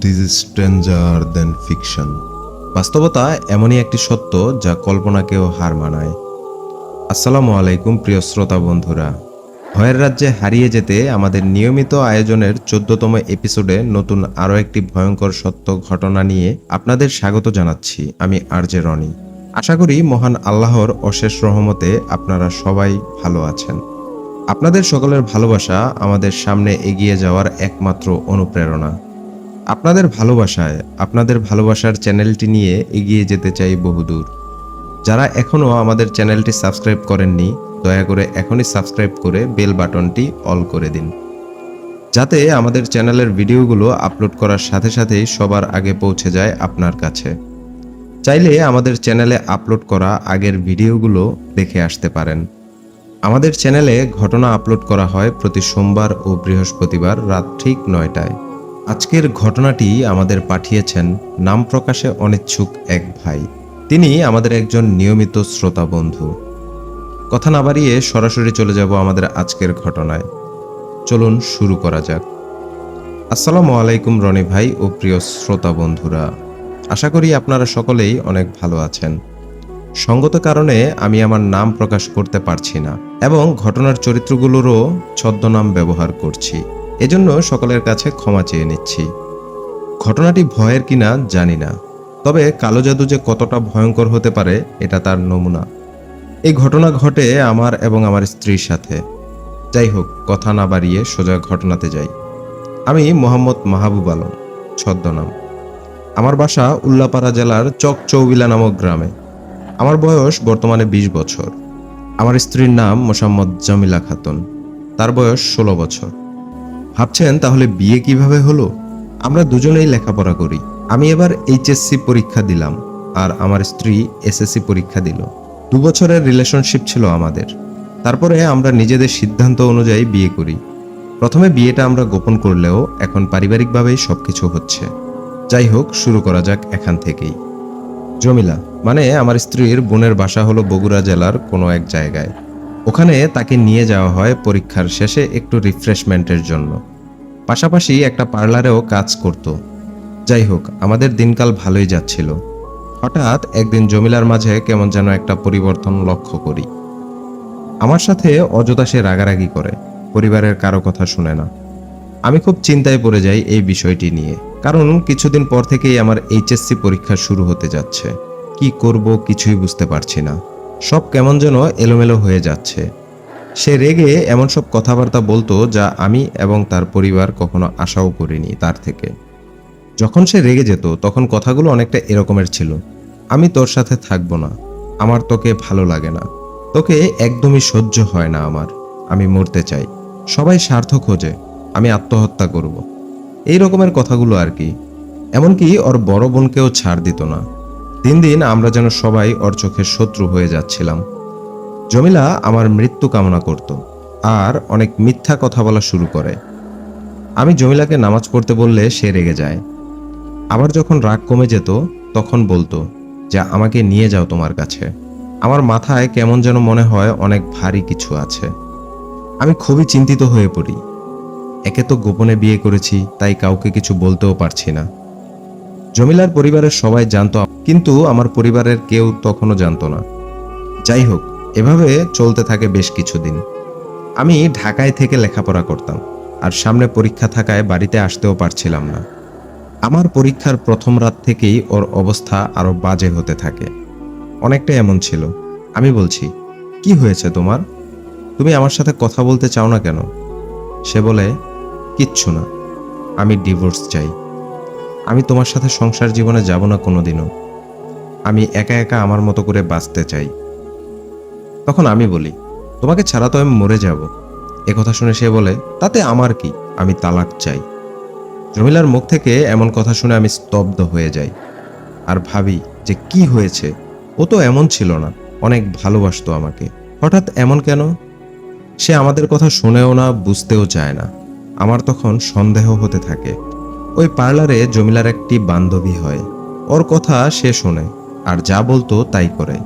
Truth is stranger than fiction বাস্তবতা এমনই একটি সত্য যা কল্পনাকেও হার মানায়। আসসালামু আলাইকুম, প্রিয় শ্রোতা বন্ধুরা। ভয়ের রাজ্যে হারিয়ে যেতে আমাদের নিয়মিত আয়োজনের চোদ্দতম এপিসোডে নতুন আরও একটি ভয়ঙ্কর সত্য ঘটনা নিয়ে আপনাদের স্বাগত জানাচ্ছি আমি আরজে রনি। আশা করি মহান আল্লাহর অশেষ রহমতে আপনারা সবাই ভালো আছেন। আপনাদের সকলের ভালোবাসা আমাদের সামনে এগিয়ে যাওয়ার একমাত্র অনুপ্রেরণা। আপনাদের ভালোবাসায়, আপনাদের ভালোবাসার চ্যানেলটি নিয়ে এগিয়ে যেতে চাই বহুদূর। যারা এখনও আমাদের চ্যানেলটি সাবস্ক্রাইব করেননি, দয়া করে এখনই সাবস্ক্রাইব করে বেল বাটনটি অল করে দিন। যাতে আমাদের চ্যানেলের ভিডিওগুলো আপলোড করার সাথে সাথেই সবার আগে পৌঁছে যায় আপনার কাছে। চাইলে আমাদের চ্যানেলে আপলোড করা আগের ভিডিওগুলো দেখে আসতে পারেন। আমাদের চ্যানেলে ঘটনা আপলোড করা হয় প্রতি সোমবার ও বৃহস্পতিবার রাত ঠিক নয়টায়। আজকের ঘটনাটি আমাদের পাঠিয়েছেন নাম প্রকাশে অনিচ্ছুক এক ভাই। তিনি আমাদের একজন নিয়মিত শ্রোতা বন্ধু। কথা না বাড়িয়ে সরাসরি চলে যাব আমাদের আজকের ঘটনায়। চলুন শুরু করা যাক। আসসালামু আলাইকুম রনি ভাই ও প্রিয় শ্রোতা বন্ধুরা। আশা করি আপনারা সকলেই অনেক ভালো আছেন। সঙ্গত কারণে আমি আমার নাম প্রকাশ করতে পারছি না এবং ঘটনার চরিত্রগুলোরও ছদ্মনাম ব্যবহার করছি। এজন্য সকলের কাছে ক্ষমা চেয়ে নিচ্ছি। ঘটনাটি ভয়ের কিনা জানি না, তবে কালো জাদু যে কতটা ভয়ঙ্কর হতে পারে, এটা তার নমুনা। এই ঘটনা ঘটে আমার এবং আমার স্ত্রীর সাথে। যাই হোক, কথা না বাড়িয়ে সোজা ঘটনাতে যাই। আমি মোহাম্মদ মাহবুব আলম, ছদ্মনাম। আমার বাসা উল্লাপাড়া জেলার চক চৌবিলা নামক গ্রামে। আমার বয়স বর্তমানে ২০ বছর। আমার স্ত্রীর নাম মোসাম্মদ জামিলা খাতুন। তার বয়স ষোলো বছর। ভাবছেন তাহলে বিয়ে কীভাবে হলো? আমরা দুজনেই লেখাপড়া করি। আমি এবার এইচএসসি পরীক্ষা দিলাম আর আমার স্ত্রী এসএসসি পরীক্ষা দিল। দু বছরের রিলেশনশিপ ছিল আমাদের। তারপরে আমরা নিজেদের সিদ্ধান্ত অনুযায়ী বিয়ে করি। প্রথমে বিয়েটা আমরা গোপন করলেও এখন পারিবারিকভাবেই সবকিছু হচ্ছে। যাই হোক, শুরু করা যাক এখান থেকেই। জমিলা মানে আমার স্ত্রীর বোনের বাসা হলো বগুড়া জেলার কোনো এক জায়গায়। ওখানে তাকে নিয়ে যাওয়া হয় পরীক্ষার শেষে একটু রিফ্রেশমেন্টের জন্য। পাশাপাশি একটা পার্লারেও কাজ করত। যাই হোক, আমাদের দিনকাল ভালোই যাচ্ছিল। হঠাৎ একদিন জমিলার মাঝে কেমন যেন একটা পরিবর্তন লক্ষ্য করি। আমার সাথে অযথা সে রাগারাগি করে, পরিবারের কারও কথা শুনে না। আমি খুব চিন্তায় পড়ে যাই এই বিষয়টি নিয়ে, কারণ কিছুদিন পর থেকেই আমার এইচএসসি পরীক্ষা শুরু হতে যাচ্ছে। কি করব কিছুই বুঝতে পারছি না। সব কেমন যেন এলোমেলো হয়ে যাচ্ছে। সে রেগে এমন সব কথাবার্তা বলতো যা আমি এবং তার পরিবার কখনো আশাও করিনি তার থেকে। যখন সে রেগে যেত, তখন কথাগুলো অনেকটা এরকমের ছিল। আমি তোর সাথে থাকব না। আমার তোকে ভালো লাগে না। তোকে একদমই সহ্য হয় না আমার। আমি মরতে চাই। সবাই স্বার্থ খোঁজে। আমি আত্মহত্যা করব। এই রকমের কথাগুলো আর কি। এমনকি ওর বড় বোনকেও ছাড় দিত না। দিন দিন আমরা যেন সবাই ওর চোখের শত্রু হয়ে যাচ্ছিলাম। জমিলা আমার মৃত্যু কামনা করত, আর অনেক মিথ্যা কথা বলা শুরু করে। আমি জমিলাকে নামাজ পড়তে বললে সে রেগে যায়। আবার যখন রাগ কমে যেত, তখন বলতো, যে আমাকে নিয়ে যাও তোমার কাছে। আমার মাথায় কেমন যেন মনে হয় অনেক ভারী কিছু আছে। আমি খুবই চিন্তিত হয়ে পড়ি। একে তো গোপনে বিয়ে করেছি, তাই কাউকে কিছু বলতেও পারছি না। জমিলার পরিবারের সবাই জানতো, কিন্তু আমার পরিবারের কেউ তখনও জানতো না। যাই হোক এভাবে চলতে থাকে বেশ কিছুদিন। আমি ঢাকায় থেকে লেখাপড়া করতাম, আর সামনে পরীক্ষা থাকায় বাড়িতে আসতেও পারছিলাম না। আমার পরীক্ষার প্রথম রাত থেকেই ওর অবস্থা আরও বাজে হতে থাকে। অনেকটা এমন ছিল। আমি বলছি, কি হয়েছে তোমার? তুমি আমার সাথে কথা বলতে চাও না কেন? সে বলে, কিচ্ছু না, আমি ডিভোর্স চাই। আমি তোমার সাথে সংসার জীবনে যাব না কোনোদিনও। আমি একা একা আমার মতো করে বাঁচতে চাই। তখন আমি বলি, তোমাকে ছাড়া তো আমি মরে যাব। কথা শুনে সে বলে, তাতে আমার কি? আমি তালাক চাই। জমিলার মুখ থেকে এমন কথা শুনে আমি স্তব্ধ হয়ে যাই। আর ভাবি যে কি হয়েছে? ও তো এমন ছিল না, অনেক ভালোবাসতো আমাকে। হঠাৎ এমন কেন? সে আমাদের কথা শুনেও না, বুঝতেও চায় না। আমার তখন সন্দেহ হতে থাকে। ওই পার্লারে জমিলার একটি বান্ধবী হয়। ওর কথা সে শোনে, আর যা বলতো তাই করে।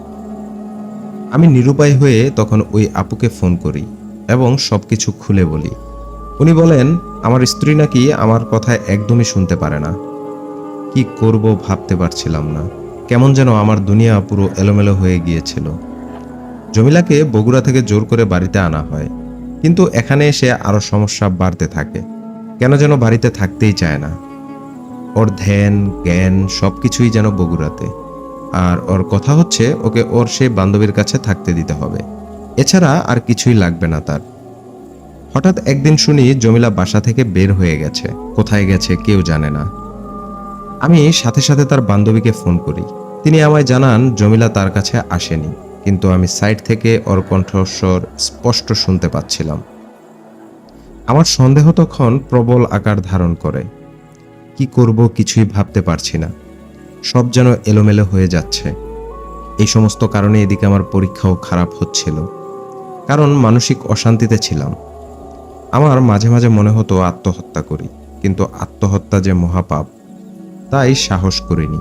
আমি নিরুপায় হয়ে তখন ওই আপুকে ফোন করি এবং সব কিছু খুলে বলি। উনি বলেন, আমার স্ত্রী নাকি আমার কথা একদমই শুনতে পারে না। কি করব ভাবতে পারছিলাম না। কেমন যেন আমার দুনিয়া পুরো এলোমেলো হয়ে গিয়েছিল। জমিলাকে বগুড়া থেকে জোর করে বাড়িতে আনা হয়। কিন্তু এখানে এসে আরও সমস্যা বাড়তে থাকে। কেন যেন বাড়িতে থাকতেই চায় না। ওর ধ্যান, জ্ঞান সব কিছুই যেন বগুড়াতে। আর ওর কথা হচ্ছে ওকে ওর সেই বান্ধবীর কাছে থাকতে দিতে হবে। এছাড়া আর কিছুই লাগবে না তার। হঠাৎ একদিন শুনি জমিলা বাসা থেকে বের হয়ে গেছে। কোথায় গেছে কেউ জানে না। আমি সাথে সাথে তার বান্ধবীকে ফোন করি। তিনি আমায় জানান জমিলা তার কাছে আসেনি, কিন্তু আমি সাইড থেকে ওর কণ্ঠস্বর স্পষ্ট শুনতে পাচ্ছিলাম। আমার সন্দেহ তখন প্রবল আকার ধারণ করে। কি করব কিছুই ভাবতে পারছি না। সব যেন এলোমেলো হয়ে যাচ্ছে। এই সমস্ত কারণে এদিকে আমার পরীক্ষাও খারাপ হচ্ছিল। কারণ মানসিক অশান্তিতে ছিলাম। আমার মাঝে মাঝে মনে হতো আত্মহত্যা করি, কিন্তু আত্মহত্যা যে মহাপাপ, তাই সাহস করিনি।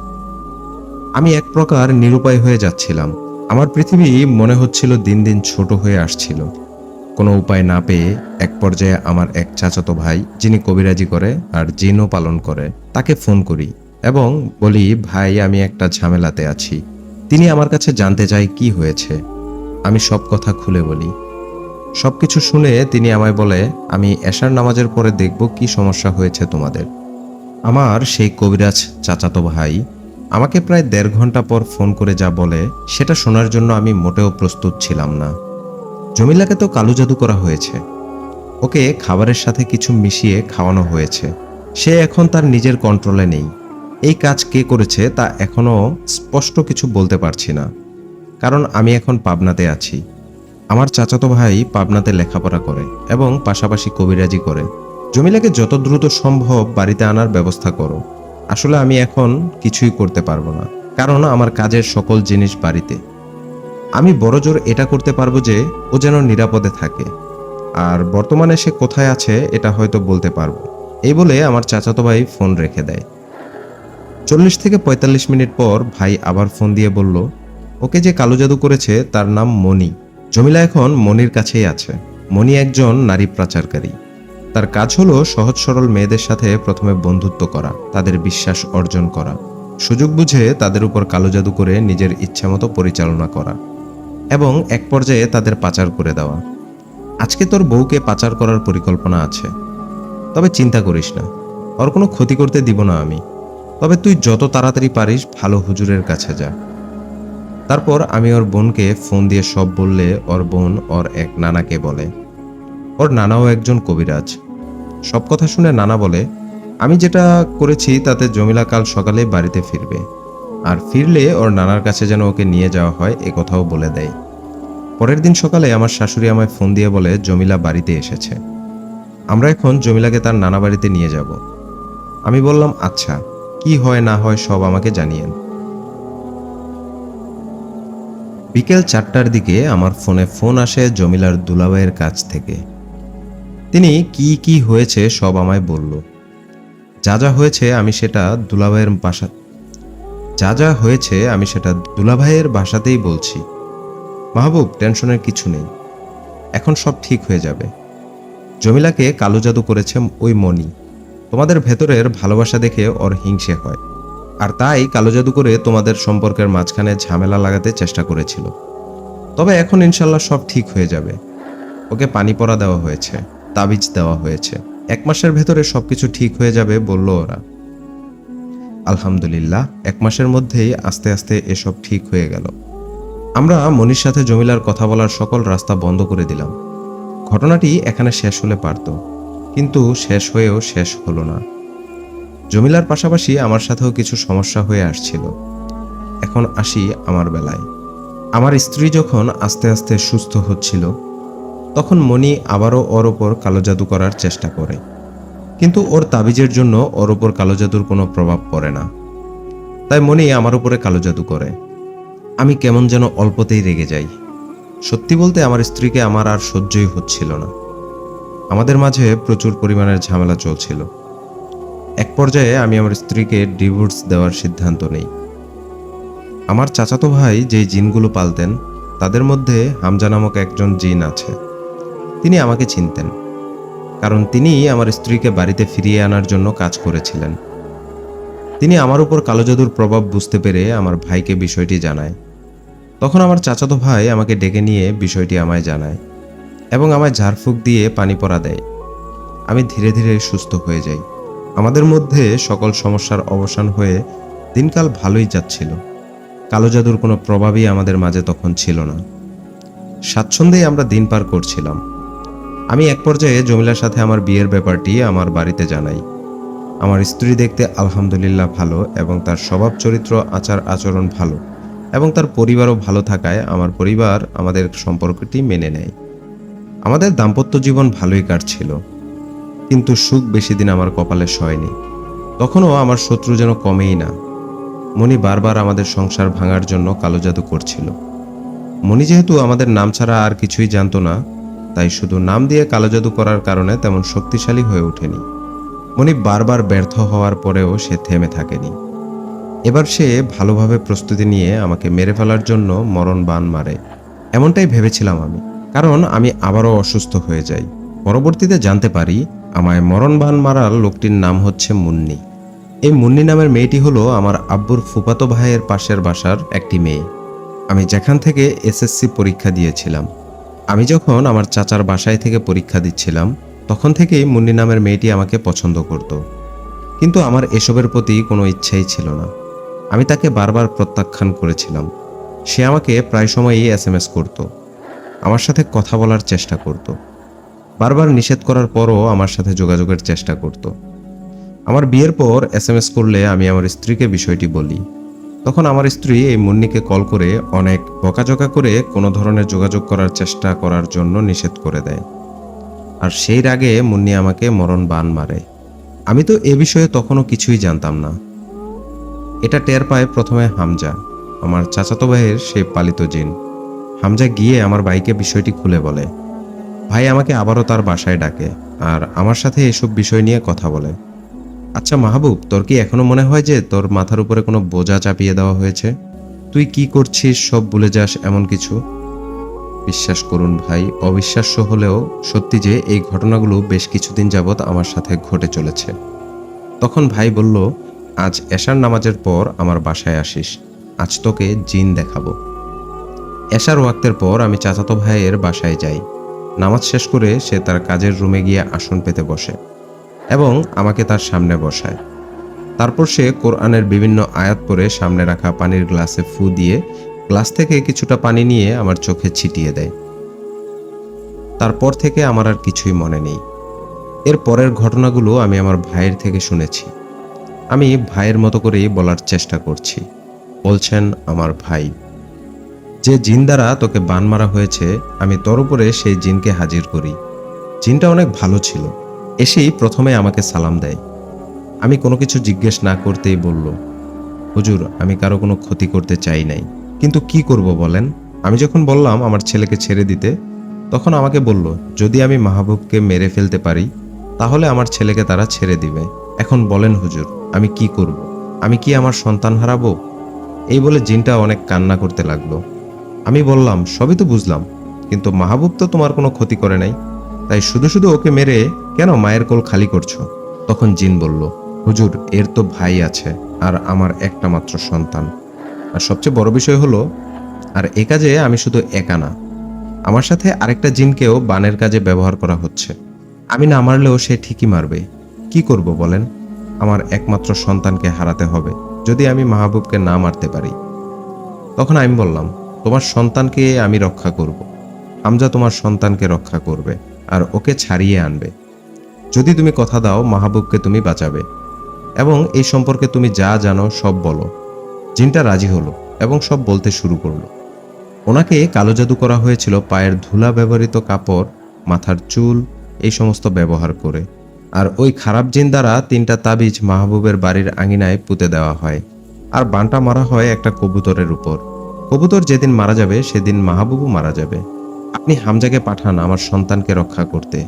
আমি এক প্রকার নিরুপায় হয়ে যাচ্ছিলাম। আমার পৃথিবী মনে হচ্ছিল দিন দিন ছোট হয়ে আসছিল। কোনো উপায় না পেয়ে এক পর্যায়ে আমার এক চাচাতো ভাই, যিনি কবিরাজি করে আর জিনও পালন করে, তাকে ফোন করি। এবং বলি, ভাই, আমি একটা ঝামেলাতে আছি। তিনি আমার কাছে জানতে চাই কি হয়েছে। আমি সব কথা খুলে বলি। সব কিছু শুনে তিনি আমায় বলে, আমি এশার নামাজের পরে দেখব কি সমস্যা হয়েছে তোমাদের। আমার সেই কবিরাজ চাচাতো ভাই আমাকে প্রায় দেড় ঘণ্টা পর ফোন করে যা বলে, সেটা শোনার জন্য আমি মোটেও প্রস্তুত ছিলাম না। জমিলাকে তো কালো জাদু করা হয়েছে। ওকে খাবারের সাথে কিছু মিশিয়ে খাওয়ানো হয়েছে। সে এখন তার নিজের কন্ট্রোলে নেই। এই কাজ কে করেছে তা এখনও স্পষ্ট কিছু বলতে পারছি না। কারণ আমি এখন পাবনাতে আছি। আমার চাচাতো ভাই পাবনাতে লেখাপড়া করে এবং পাশাপাশি কবিরাজি করে। জমিলাকে যত দ্রুত সম্ভব বাড়িতে আনার ব্যবস্থা করো। আসলে আমি এখন কিছুই করতে পারব না, কারণ আমার কাজের সকল জিনিস বাড়িতে। আমি বড় জোর এটা করতে পারব যে ও যেন নিরাপদে থাকে। আর বর্তমানে সে কোথায় আছে এটা হয়তো বলতে পারব। এই বলে আমার চাচাতো ভাই ফোন রেখে দেয়। চল্লিশ থেকে পঁয়তাল্লিশ মিনিট পর ভাই আবার ফোন দিয়ে বলল, ওকে যে কালো জাদু করেছে তার নাম মণি। জমিলা এখন মনির কাছেই আছে। মণি একজন নারী পাচারকারী তার কাজ হলো সহজ সরল মেয়েদের সাথে প্রথমে বন্ধুত্ব করা, তাদের বিশ্বাস অর্জন করা, সুযোগ বুঝে তাদের উপর কালো জাদু করে নিজের ইচ্ছামতো পরিচালনা করা এবং এক পর্যায়ে তাদের পাচার করে দেওয়া। আজকে তোর বউকে পাচার করার পরিকল্পনা আছে। তবে চিন্তা করিস না। ওর কোনো ক্ষতি করতে দিব না আমি। তবে তুই যত তাড়াতাড়ি পারিস ভালো হুজুরের কাছে যা। তারপর আমি ওর বোনকে ফোন দিয়ে সব বললে ওর বোন ওর এক নানাকে বলে, ওর নানাও একজন কবিরাজ। সব কথা শুনে নানা বলে, আমি যেটা করেছি তাতে জমিলা কাল সকালে বাড়িতে ফিরবে। আর ফিরলে ওর নানার কাছে যেন ওকে নিয়ে যাওয়া হয়, এ কথাও বলে দেয়। পরের দিন সকালে আমার শাশুড়ি আমায় ফোন দিয়ে বলে, জমিলা বাড়িতে এসেছে। আমরা এখন জমিলাকে তার নানা বাড়িতে নিয়ে যাব। আমি বললাম আচ্ছা। কি হয় না হয় সব আমাকে জানিয়েন। বিকেল চারটার দিকে আমার ফোনে ফোন আসে জমিলার দুলাভাইয়ের কাছ থেকে। তিনি কি কি হয়েছে সব আমায় বলল। যা যা হয়েছে আমি সেটা দুলাভাইয়ের বাসা যা যা হয়েছে আমি সেটা দুলাভাইয়ের বাসাতেই বলছি। মাহবুব, টেনশনের কিছু নেই। এখন সব ঠিক হয়ে যাবে। জমিলাকে কালো জাদু করেছে ওই মনি তোমাদের ভেতরের ভালোবাসা দেখে ওর হিংসে হয়। আর তাই কালো জাদু করে তোমাদের সম্পর্কের মাঝখানে ঝামেলা লাগাতে চেষ্টা করেছিল। তবে এখন ইনশাল্লাহ সব ঠিক হয়ে যাবে। ওকে পানি পরা দেওয়া হয়েছে, তাবিজ দেওয়া হয়েছে। এক মাসের ভেতরে সবকিছু ঠিক হয়ে যাবে বলল ওরা। আলহামদুলিল্লাহ, এক মাসের মধ্যেই আস্তে আস্তে এসব ঠিক হয়ে গেল। আমরা মনির সাথে জমিলার কথা বলার সকল রাস্তা বন্ধ করে দিলাম। ঘটনাটি এখানে শেষ হলে পারত। কিন্তু শেষ হয়েও শেষ হলো না। জমিলার পাশাপাশি আমার সাথেও কিছু সমস্যা হয়ে আসছিল। এখন আসি আমার বেলায়। আমার স্ত্রী যখন আস্তে আস্তে সুস্থ হচ্ছিল, তখন মণি আবারও ওর ওপর কালো জাদু করার চেষ্টা করে। কিন্তু ওর তাবিজের জন্য ওর ওপর কালো জাদুর কোনো প্রভাব পড়ে না। তাই মণি আমার উপরে কালো জাদু করে। আমি কেমন যেন অল্পতেই রেগে যাই। সত্যি বলতে আমার স্ত্রীকে আমার আর সহ্যই হচ্ছিল না। আমাদের মাঝে প্রচুর পরিমাণের ঝামেলা চলছিল। এক পর্যায়ে আমি আমার স্ত্রীকে ডিভোর্স দেওয়ার সিদ্ধান্ত নেই। আমার চাচাতো ভাই যেই জিনগুলো পালতেন, তাদের মধ্যে হামজা নামক একজন জিন আছে। তিনি আমাকে চিনতেন, কারণ তিনি আমার স্ত্রীকে বাড়িতে ফিরিয়ে আনার জন্য কাজ করেছিলেন। তিনি আমার উপর কালো জাদুর প্রভাব বুঝতে পেরে আমার ভাইকে বিষয়টি জানায়। তখন আমার চাচাতো ভাই আমাকে ডেকে নিয়ে বিষয়টি আমায় জানায়। এবং আমায় ঝাড়ফুঁক দিয়ে পানি পরা দেয়। আমি ধীরে ধীরে সুস্থ হয়ে যাই। আমাদের মধ্যে সকল সমস্যার অবসান হয়ে দিনকাল ভালোই যাচ্ছিল। কালো জাদুর কোনো প্রভাবই আমাদের মাঝে তখন ছিল না। স্বাচ্ছন্দ্যেই আমরা দিন পার করছিলাম। আমি এক পর্যায়ে জমিলার সাথে আমার বিয়ের ব্যাপারটি আমার বাড়িতে জানাই। আমার স্ত্রী দেখতে আলহামদুলিল্লাহ ভালো এবং তার স্বভাব চরিত্র, আচার, আচরণ ভালো এবং তার পরিবারও ভালো থাকায় আমার পরিবার আমাদের সম্পর্কটি মেনে নেয়। আমাদের দাম্পত্য জীবন ভালোই কাটছিল। কিন্তু সুখ বেশি দিন আমার কপালে সয়নি। তখনও আমার শত্রু যেন কমেই না। মণি বারবার আমাদের সংসার ভাঙার জন্য কালো জাদু করছিল। মণি যেহেতু আমাদের নাম ছাড়া আর কিছুই জানতো না, তাই শুধু নাম দিয়ে কালো জাদু করার কারণে তেমন শক্তিশালী হয়ে ওঠেনি। মণি বারবার ব্যর্থ হওয়ার পরেও সে থেমে থাকেনি। এবার সে ভালোভাবে প্রস্তুতি নিয়ে আমাকে মেরে ফেলার জন্য মরণ বান মারে। এমনটাই ভেবেছিলাম আমি। কারণ আমি আবারও অসুস্থ হয়ে যাই। পরবর্তীতে জানতে পারি, আমায় মরণ বান মারার লোকটির নাম হচ্ছে মুন্নি। এই মুন্নি নামের মেয়েটি হলো আমার আব্বুর ফুপাতো ভাইয়ের পাশের বাসার একটি মেয়ে। আমি যেখান থেকে এসএসসি পরীক্ষা দিয়েছিলাম। আমি যখন আমার চাচার বাসায় থেকে পরীক্ষা দিচ্ছিলাম, তখন থেকেই মুন্নি নামের মেয়েটি আমাকে পছন্দ করত। কিন্তু আমার এসবের প্রতি কোনো ইচ্ছাই ছিল না। আমি তাকে বারবার প্রত্যাখ্যান করেছিলাম। সে আমাকে প্রায় সময়ই এস এম এস করতো। আমার সাথে কথা বলার চেষ্টা করত। বারবার নিষেধ করার পরও আমার সাথে যোগাযোগের চেষ্টা করত। আমার বিয়ের পর এস এম এস করলে আমি আমার স্ত্রীকে বিষয়টি বলি। তখন আমার স্ত্রী এই মুন্নিকে কল করে অনেক বকাঝকা করে কোনো ধরনের যোগাযোগ করার চেষ্টা করার জন্য নিষেধ করে দেয়। আর সেই রাগে মুন্নি আমাকে মরণ বান মারে। আমি তো এ বিষয়ে তখনও কিছুই জানতাম না। এটা টের পায় প্রথমে হামজা, আমার চাচাতো ভাইয়ের সেই পালিত জিন। হামজা গিয়ে আমার ভাইকে বিষয়টি খুলে বলে। ভাই আমাকে আবারও তার বাসায় ডাকে আর আমার সাথে এসব বিষয় নিয়ে কথা বলে। আচ্ছা মাহবুব, তোর কি এখনও মনে হয় যে তোর মাথার উপরে কোনো বোঝা চাপিয়ে দেওয়া হয়েছে? তুই কি করছিস, সব ভুলে যাস এমন কিছু? বিশ্বাস করুন ভাই, অবিশ্বাস্য হলেও সত্যি যে এই ঘটনাগুলো বেশ কিছুদিন যাবৎ আমার সাথে ঘটে চলেছে। তখন ভাই বলল, আজ এশার নামাজের পর আমার বাসায় আসিস। আজ তোকে জিন দেখাবো। এশার ওয়াক্তের পর আমি চাচাতো ভাইয়ের বাসায় যাই। নামাজ শেষ করে সে তার কাজের রুমে গিয়ে আসন পেতে বসে এবং আমাকে তার সামনে বসায়। তারপর সে কোরআনের বিভিন্ন আয়াত পরে সামনে রাখা পানির গ্লাসে ফু দিয়ে গ্লাস থেকে কিছুটা পানি নিয়ে আমার চোখে ছিটিয়ে দেয়। তারপর থেকে আমার আর কিছুই মনে নেই। এর পরের ঘটনাগুলো আমি আমার ভাইয়ের থেকে শুনেছি। আমি ভাইয়ের মতো করেই বলার চেষ্টা করছি। বলছেন, আমার ভাই। যে জিন দ্বারা তোকে বান মারা হয়েছে, আমি তোর উপরে সেই জিনকে হাজির করি। জিনটা অনেক ভালো ছিল। এসেই প্রথমে আমাকে সালাম দেয়। আমি কোনো কিছু জিজ্ঞেস না করতেই বলল, হুজুর, আমি কারও কোনো ক্ষতি করতে চাই নাই। কিন্তু কি করব বলেন? আমি যখন বললাম আমার ছেলেকে ছেড়ে দিতে, তখন আমাকে বলল, যদি আমি মাহবুবকে মেরে ফেলতে পারি, তাহলে আমার ছেলেকে তারা ছেড়ে দিবে। এখন বলেন হুজুর, আমি কি করব? আমি কি আমার সন্তান হারাবো? এই বলে জিনটা অনেক কান্না করতে লাগল। আমি বললাম, সবই তো বুঝলাম, কিন্তু মাহবুব তো তোমার কোনো ক্ষতি করে নাই। তাই শুধু শুধু ওকে মেরে কেন মায়ের কোল খালি করছ? তখন জিন বলল, হুজুর, এর তো ভাই আছে, আর আমার একটা মাত্র সন্তান। আর সবচেয়ে বড় বিষয় হলো, আর এ কাজে আমি শুধু একা না। আমার সাথে আরেকটা জিনকেও বানের কাজে ব্যবহার করা হচ্ছে। আমি না মারলেও সে ঠিকই মারবে। কি করব বলেন? আমার একমাত্র সন্তানকে হারাতে হবে, যদি আমি মাহবুবকে না মারতে পারি। তখন আমি বললাম তোমার সন্তানকে আমি রক্ষা করব। হামজা তোমার সন্তানকে রক্ষা করবে আর ওকে ছাড়িয়ে আনবে। যদি তুমি কথা দাও, মাহবুবকে তুমি বাঁচাবে। এবং এই সম্পর্কে তুমি যা জানো, সব বলো। জিনটা রাজি হলো এবং সব বলতে শুরু করল। ওনাকে কালো জাদু করা হয়েছিল পায়ের ধুলা ব্যবহৃত কাপড়, মাথার চুল, এই সমস্ত ব্যবহার করে। আর ওই খারাপ জিন দ্বারা তিনটা তাবিজ মাহবুবের বাড়ির আঙিনায় পুঁতে দেওয়া হয়। আর বানটা মারা হয় একটা কবুতরের উপর। কবুতর যেদিন মারা যাবে, সেদিন মাহবুবু মারা যাবে। আপনি হামজাকে পাঠান আমার সন্তানকে রক্ষা করতে।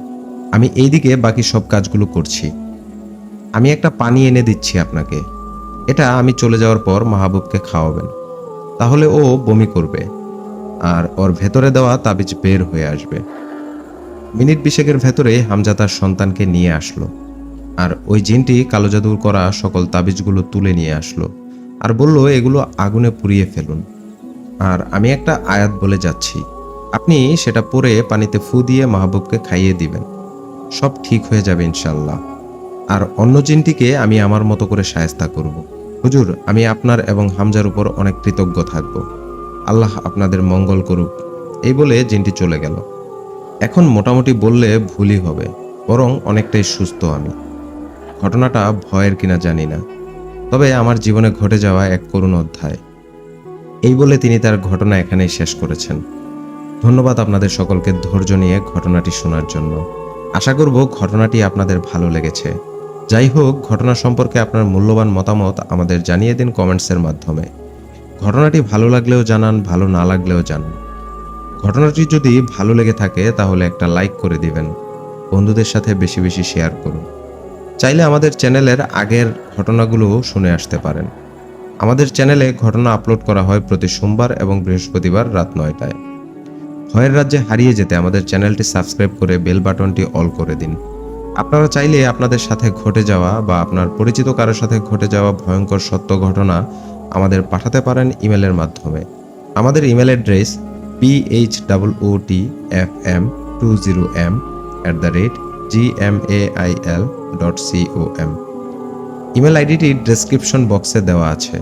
আমি এইদিকে বাকি সব কাজগুলো করছি। আমি একটা পানি এনে দিচ্ছি আপনাকে। এটা আমি চলে যাওয়ার পর মাহবুবকে খাওয়াবেন। তাহলে ও বমি করবে। আর ওর ভেতরে দেওয়া তাবিজ বের হয়ে আসবে। মিনিট বিশেকের ভেতরে হামজা তার সন্তানকে নিয়ে আসলো। আর ওই জিনটি কালো জাদুর করা সকল তাবিজগুলো তুলে নিয়ে আসলো। আর বলল, এগুলো আগুনে পুড়িয়ে ফেলুন। আর আমি একটা আয়াত বলে যাচ্ছি। আপনি সেটা পরে পানিতে ফু দিয়ে মাহবুবকে খাইয়ে দিবেন। সব ঠিক হয়ে যাবে ইনশাল্লাহ আর অন্য জিনটিকে আমি আমার মতো করে সায়স্তা করব। হুজুর, আমি আপনার এবং হামজার উপর অনেক কৃতজ্ঞ থাকব। আল্লাহ আপনাদের মঙ্গল করুক। এই বলে জিনটি চলে গেল। এখন মোটামুটি বললে ভুলই হবে, বরং অনেকটাই সুস্থ আমি। ঘটনাটা ভয়ের কিনা জানি না। তবে আমার জীবনে ঘটে যাওয়া এক করুণ অধ্যায়। এই বলে তিনি তার ঘটনা এখানেই শেষ করেছেন। ধন্যবাদ আপনাদের সকলকে ধৈর্য নিয়ে ঘটনাটি শোনার জন্য। আশা করব ঘটনাটি আপনাদের ভালো লেগেছে। যাই হোক, ঘটনা সম্পর্কে আপনার মূল্যবান মতামত আমাদের জানিয়ে দিন কমেন্টসের মাধ্যমে। ঘটনাটি ভালো লাগলেও জানান, ভালো না লাগলেও জানান। ঘটনাটি যদি ভালো লেগে থাকে, তাহলে একটা লাইক করে দিবেন। বন্ধুদের সাথে বেশি বেশি শেয়ার করুন। চাইলে আমাদের চ্যানেলের আগের ঘটনাগুলোও শুনে আসতে পারেন। আমাদের চ্যানেলে ঘটনা আপলোড করা হয় প্রতি সোমবার এবং বৃহস্পতিবার রাত নয়টায়। ভয়ের রাজ্যে হারিয়ে যেতে আমাদের চ্যানেলটি সাবস্ক্রাইব করে বেল বাটনটি অল করে দিন। আপনারা চাইলে আপনাদের সাথে ঘটে যাওয়া বা আপনার পরিচিত কারোর সাথে ঘটে যাওয়া ভয়ঙ্কর সত্য ঘটনা আমাদের পাঠাতে পারেন ইমেলের মাধ্যমে। আমাদের email address P H T F M two zero M at the rate G M A I L dot C O M email আইডিটি ডেসক্রিপশন বক্সে দেওয়া আছে।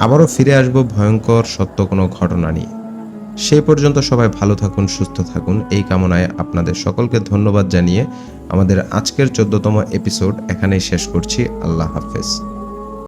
আবারও ফিরে আসব ভয়ঙ্কর সত্য কোনো ঘটনা নিয়ে। সেই পর্যন্ত সবাই ভালো থাকুন, সুস্থ থাকুন। এই কামনায় আপনাদের সকলকে ধন্যবাদ জানিয়ে আমাদের আজকের চোদ্দতম এপিসোড এখানেই শেষ করছি। আল্লাহ হাফেজ।